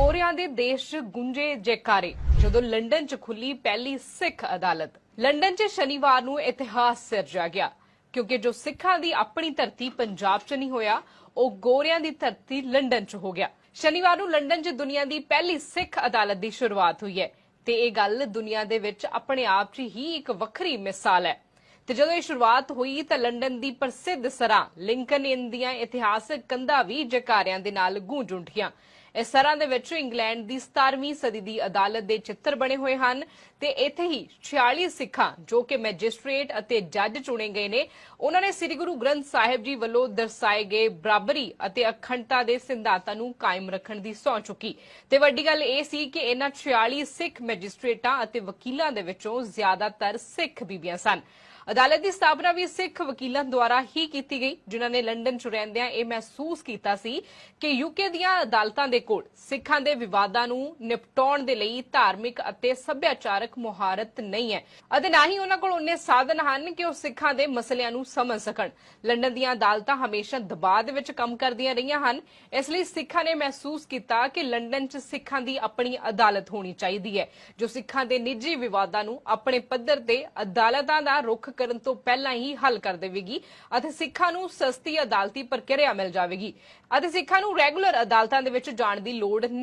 ਗੋਰਿਆਂ ਦੇ ਦੇਸ਼ 'ਚ ਗੁੰਜੇ ਜੈਕਾਰੇ, ਜਦੋਂ ਲੰਡਨ 'ਚ ਖੁੱਲੀ ਪਹਿਲੀ ਸਿੱਖ ਅਦਾਲਤ। ਲੰਡਨ 'ਚ ਸ਼ਨੀਵਾਰ ਨੂੰ ਇਤਿਹਾਸ ਸਿਰਜਿਆ ਗਿਆ, ਕਿਉਂਕਿ ਜੋ ਸਿੱਖਾਂ ਦੀ ਆਪਣੀ ਧਰਤੀ ਪੰਜਾਬ 'ਚ ਨਹੀਂ ਹੋਇਆ, ਉਹ ਗੋਰਿਆਂ ਦੀ ਧਰਤੀ ਲੰਡਨ 'ਚ ਹੋ ਗਿਆ। ਸ਼ਨੀਵਾਰ ਨੂੰ ਲੰਡਨ 'ਚ ਦੁਨੀਆ ਦੀ ਪਹਿਲੀ ਸਿੱਖ ਅਦਾਲਤ ਦੀ ਸ਼ੁਰੂਆਤ ਹੋਈ ਹੈ, ਤੇ ਇਹ ਗੱਲ ਦੁਨੀਆ ਦੇ ਵਿੱਚ ਆਪਣੇ ਆਪ 'ਚ ਹੀ ਇੱਕ ਵੱਖਰੀ ਮਿਸਾਲ ਹੈ। ਤੇ ਜਦੋਂ ਇਹ ਸ਼ੁਰੂਆਤ ਹੋਈ, ਤਾਂ ਲੰਡਨ ਦੀ ਪ੍ਰਸਿੱਧ ਸਰਾਂ, ਲਿੰਕਨ ਇਨ ਦੀਆਂ ਇਤਿਹਾਸਕ ਕੰਧਾਂ ਵੀ ਜਕਾਰਿਆਂ ਦੇ ਨਾਲ ਗੂੰਜ ਉੱਠੀਆਂ। ਇਸ ਸਰਾਂ ਦੇ ਵਿੱਚ ਇੰਗਲੈਂਡ ਦੀ 17ਵੀਂ ਸਦੀ ਦੀ ਅਦਾਲਤ ਦੇ ਚਿੱਤਰ ਬਣੇ ਹੋਏ ਹਨ ਤੇ ਇੱਥੇ ਹੀ 46 ਸਿੱਖਾਂ, ਜੋ ਕਿ ਮੈਜਿਸਟ੍ਰੇਟ ਅਤੇ ਜੱਜ ਚੁਣੇ ਗਏ ਨੇ, ਉਹਨਾਂ ਨੇ ਸ੍ਰੀ ਗੁਰੂ ਗ੍ਰੰਥ ਸਾਹਿਬ ਜੀ ਵੱਲੋਂ ਦਰਸਾਏ ਗਏ ਬਰਾਬਰੀ ਅਤੇ ਅਖੰਡਤਾ ਦੇ ਸਿਧਾਂਤਾਂ ਨੂੰ ਕਾਇਮ ਰੱਖਣ ਦੀ ਸਹੁੰ ਚੁੱਕੀ। ਤੇ ਵੱਡੀ ਗੱਲ ਇਹ ਸੀ ਕਿ ਇਹਨਾਂ 46 ਸਿੱਖ ਮੈਜਿਸਟ੍ਰੇਟਾਂ ਅਤੇ ਵਕੀਲਾਂ ਦੇ ਵਿੱਚੋਂ ਜ਼ਿਆਦਾਤਰ ਸਿੱਖ ਬੀਬੀਆਂ ਸਨ। ਅਦਾਲਤ ਦੀ ਸਥਾਪਨਾ ਵੀ ਸਿੱਖ ਵਕੀਲਾਂ ਦੁਆਰਾ ਹੀ ਕੀਤੀ ਗਈ, ਜਿਨ੍ਹਾਂ ਨੇ ਲੰਡਨ 'ਚ ਰਹਿੰਦਿਆਂ ਇਹ ਮਹਿਸੂਸ ਕੀਤਾ ਸੀ ਕਿ ਯੂਕੇ ਦੀਆਂ ਅਦਾਲਤਾਂ ਦੇ ਕੋਲ ਸਿੱਖਾਂ ਦੇ ਵਿਵਾਦਾਂ ਨੂੰ ਨਿਪਟਾਉਣ ਦੇ ਲਈ ਧਾਰਮਿਕ ਅਤੇ ਸੱਭਿਆਚਾਰਕ ਮੁਹਾਰਤ ਨਹੀਂ ਹੈ। ਅਤੇ ਨਾ ਹੀ ਉਹਨਾਂ ਕੋਲ ਉਹਨੇ ਸਾਧਨ ਹਨ ਕਿ ਉਹ ਸਿੱਖਾਂ ਦੇ ਮਸਲਿਆਂ ਨੂੰ ਸਮਝ ਸਕਣ। ਲੰਡਨ ਦੀਆਂ ਅਦਾਲਤਾਂ ਹਮੇਸ਼ਾ ਦਬਾਅ ਦੇ ਵਿੱਚ ਕੰਮ ਕਰਦੀਆਂ ਰਹੀਆਂ ਹਨ। ਇਸ ਲਈ ਸਿੱਖਾਂ ਨੇ ਮਹਿਸੂਸ ਕੀਤਾ ਕਿ ਲੰਡਨ 'ਚ ਸਿੱਖਾਂ ਦੀ ਆਪਣੀ ਅਦਾਲਤ ਹੋਣੀ ਚਾਹੀਦੀ ਹੈ, ਜੋ ਸਿੱਖਾਂ ਦੇ ਨਿੱਜੀ ਵਿਵਾਦਾਂ ਨੂੰ ਆਪਣੇ ਪੱਧਰ ਤੇ ਅਦਾਲਤਾਂ ਦਾ ਰੁਖ ਕਰਨ ਤੋਂ ਪਹਿਲਾਂ ਹੀ ਹੱਲ ਕਰ ਦੇਵੇਗੀ ਅਤੇ ਸਿੱਖਾਂ ਨੂੰ ਸਸਤੀ ਅਦਾਲਤੀ ਪ੍ਰਕਿਰਿਆ ਮਿਲ ਜਾਵੇਗੀ। ਅਤੇ ਸਿੱਖਾਂ ਨੂੰ ਰੈਗੂਲਰ ਅਦਾਲਤਾਂ ਦੇ ਵਿੱਚ ਜਾਣ ਦੀ ਲੋੜ ਨਹੀਂ